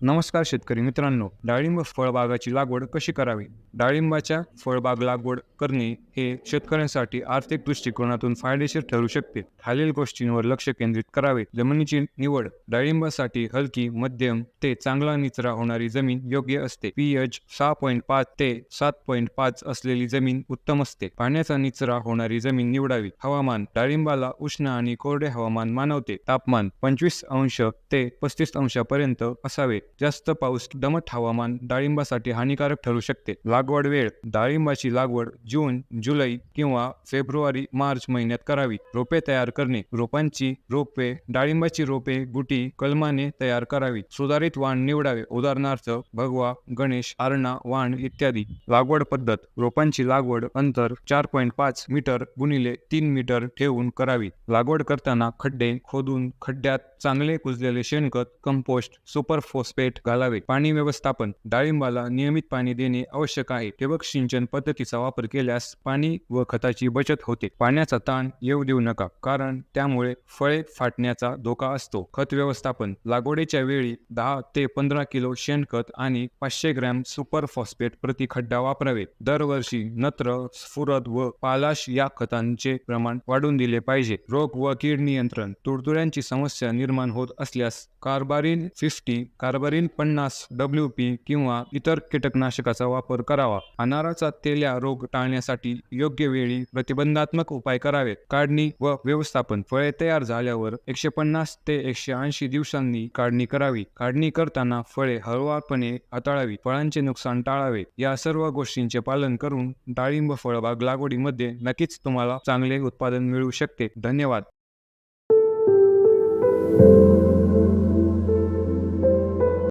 नमस्कार शेतकरी मित्रांनो डाळिंब फळबागाची लागवड कशी करावी? डाळिंबाच्या फळबाग लागवड करणे हे शेतकऱ्यांसाठी आर्थिक दृष्टिकोनातून फायदेशीर ठरू शकते. खालील गोष्टींवर लक्ष केंद्रित करावे. जमिनीची निवड डाळिंबासाठी हलकी मध्यम ते चांगला निचरा होणारी जमीन योग्य असते. पीएच सहा पॉईंट पाच ते सात पॉईंट पाच असलेली जमीन उत्तम असते. पाण्याचा निचरा होणारी जमीन निवडावी. हवामान डाळिंबाला उष्ण आणि कोरडे हवामान मानवते. तापमान पंचवीस अंश ते पस्तीस अंशापर्यंत असावे. जास्त पाऊस दमट हवामान डाळिंबासाठी हानिकारक ठरू शकते. लागवड वेळ डाळिंबाची लागवड जून जुलै किंवा फेब्रुवारी मार्च महिन्यात करावी. रोपे तयार करणे रोपांची रोपे डाळिंबाची रोपे गुटी कलमाने तयार करावी. सुधारित वाण निवडावे उदाहरणार्थ भगवा गणेश आरणा वाण इत्यादी. लागवड पद्धत रोपांची लागवड अंतर चार पॉईंट पाच मीटर गुणिले तीन मीटर ठेवून करावी. लागवड करताना खड्डे खोदून खड्ड्यात चांगले कुजलेले शेणखत कंपोस्ट सुपर फॉस्फेट घालावे. पाणी व्यवस्थापन. डाळिंबाला नियमित पाणी देणे आवश्यक आहे. ठिबक सिंचन पद्धतीचा वापर केल्यास पाणी व खताची बचत होते. पाण्याचा ताण येऊ देऊ नका कारण त्यामुळे फळे फाटण्याचा धोका असतो. खत व्यवस्थापन. लागवडीच्या वेळी दहा ते पंधरा किलो शेणखत आणि पाचशे ग्रॅम सुपर फॉस्फेट प्रति खड्डा वापरावे. दरवर्षी नत्र स्फुरद व पालाश या खतांचे प्रमाण वाढून दिले पाहिजे. रोग व कीड नियंत्रण. तुडतुड्यांची समस्या निर्माण होत असल्यास कार्बारिन फिफ्टी कार्बारिन पन्नास डब्ल्यू पी किंवा इतर कीटकनाशकाचा वापर करावा. अनाराचा तेल्या रोग टाळण्यासाठी योग्य वेळी प्रतिबंधात्मक उपाय करावेत. काढणी व व्यवस्थापन फळे तयार झाल्यावर एकशे पन्नास ते एकशे ऐंशी दिवसांनी काढणी करावी. काढणी करताना फळे हळुवारपणे हाताळावी फळांचे नुकसान टाळावे. या सर्व गोष्टींचे पालन करून डाळिंब फळबाग लागवडीमध्ये नक्कीच तुम्हाला चांगले उत्पादन मिळू शकते. धन्यवाद.